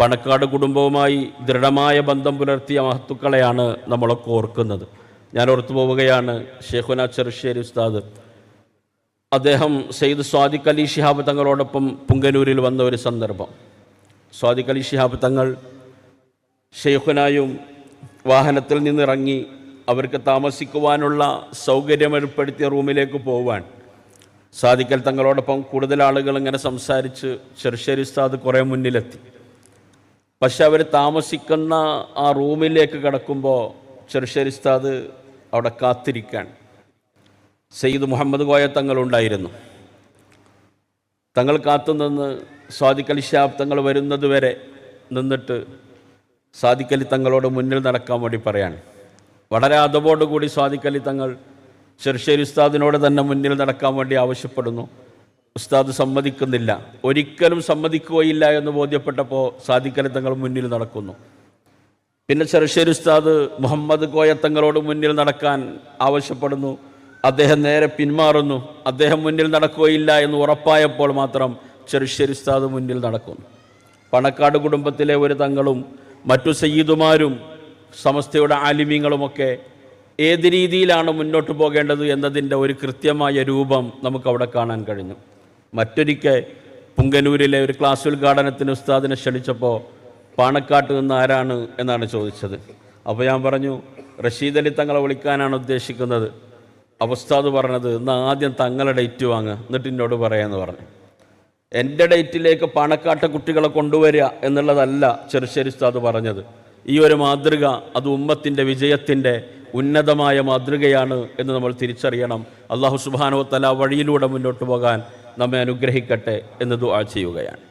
പണക്കാട് കുടുംബവുമായി ദൃഢമായ ബന്ധം പുലർത്തിയ മഹത്തുക്കളെയാണ് നമ്മളൊക്കെ ഓർക്കുന്നത്. ഞാൻ ഓർത്തു പോവുകയാണ് ഷെയ്ഖുന ചെറുശ്ശേരി ഉസ്താദ്. അദ്ദേഹം സെയ്ദ് സ്വാദിഖ് അലി ഷിഹാബ് തങ്ങളോടൊപ്പം പുങ്കനൂരിൽ വന്ന ഒരു സന്ദർഭം. സ്വാദിഖ് അലി ഷിഹാബ് തങ്ങൾ ഷെയ്ഖുനായും വാഹനത്തിൽ നിന്നിറങ്ങി അവർക്ക് താമസിക്കുവാനുള്ള സൗകര്യം ഏർപ്പെടുത്തിയ റൂമിലേക്ക് പോവാൻ സാധിക്കൽ തങ്ങളോടൊപ്പം കൂടുതൽ ആളുകൾ ഇങ്ങനെ സംസാരിച്ച് ചെറുശ്ശേരി ഉസ്താദ് കുറേ മുന്നിലെത്തി. പക്ഷെ അവർ താമസിക്കുന്ന ആ റൂമിലേക്ക് കിടക്കുമ്പോൾ ചെറുശ്ശേരി ഉസ്താദ് അവിടെ കാത്തിരിക്കാൻ സയ്യിദ് മുഹമ്മദ് കോയ തങ്ങളുണ്ടായിരുന്നു. തങ്ങൾ കാത്തുനിന്ന് സ്വാദിക്കലി ഷാബ് തങ്ങൾ വരുന്നത് വരെ നിന്നിട്ട് സാദിഖ് അലി തങ്ങളോട് മുന്നിൽ നടക്കാൻ വേണ്ടി പറയാണ്. വളരെ അതവോടുകൂടി സ്വാദിഖ് അലി തങ്ങൾ ചെറുശ്ശേരി ഉസ്താദിനോട് തന്നെ മുന്നിൽ നടക്കാൻ വേണ്ടി ആവശ്യപ്പെടുന്നു. ഉസ്താദ് സമ്മതിക്കുന്നില്ല. ഒരിക്കലും സമ്മതിക്കുകയില്ല എന്ന് ബോധ്യപ്പെട്ടപ്പോൾ സാദിഖ് തങ്ങൾ മുന്നിൽ നടക്കുന്നു. പിന്നെ ചെറുശ്ശേരി ഉസ്താദ് മുഹമ്മദ് കോയ തങ്ങളോട് മുന്നിൽ നടക്കാൻ ആവശ്യപ്പെടുന്നു. അദ്ദേഹം നേരെ പിന്മാറുന്നു. അദ്ദേഹം മുന്നിൽ നടക്കുകയില്ല എന്ന് ഉറപ്പായപ്പോൾ മാത്രം ചെറുശ്ശേരി ഉസ്താദ് മുന്നിൽ നടക്കുന്നു. പണക്കാട് കുടുംബത്തിലെ ഒരു തങ്ങളും മറ്റു സയ്യിദുമാരും സമസ്തയുടെ ആലിമ്യങ്ങളുമൊക്കെ ഏത് രീതിയിലാണ് മുന്നോട്ട് പോകേണ്ടത് എന്നതിന്റെ ഒരു കൃത്യമായ രൂപം നമുക്കവിടെ കാണാൻ കഴിഞ്ഞു. മറ്റൊരിക്കൽ പുങ്കനൂരിലെ ഒരു ക്ലാസ് ഉദ്ഘാടനത്തിന് ഉസ്താദിനെ ക്ഷണിച്ചപ്പോൾ പാണക്കാട്ട് നിന്ന് ആരാണ് എന്നാണ് ചോദിച്ചത്. അപ്പോൾ ഞാൻ പറഞ്ഞു റഷീദ് അലി തങ്ങളെ വിളിക്കാനാണ് ഉദ്ദേശിക്കുന്നത്. ഉസ്താദ് പറഞ്ഞത് എന്നാൽ ആദ്യം തങ്ങളെ ഡേറ്റ് വാങ്ങുക എന്നിട്ട് എന്നോട് പറയാമെന്ന് പറഞ്ഞു. എന്റെ ഡേറ്റിലേക്ക് പണക്കാട്ട കുട്ടികളെ കൊണ്ടുവരിക എന്നുള്ളതല്ല ചെറുശ്ശേരി ഉസ്താദ് പറഞ്ഞത്. ഈ ഒരു മാതൃക അത് ഉമ്മത്തിന്റെ വിജയത്തിന്റെ ഉന്നതമായ മാതൃകയാണ് എന്ന് നമ്മൾ തിരിച്ചറിയണം. അള്ളാഹു സുബാനോ തല വഴിയിലൂടെ മുന്നോട്ട് പോകാൻ നമ്മെ അനുഗ്രഹിക്കട്ടെ എന്ന് ദുആ ചെയ്യുകയാണ്.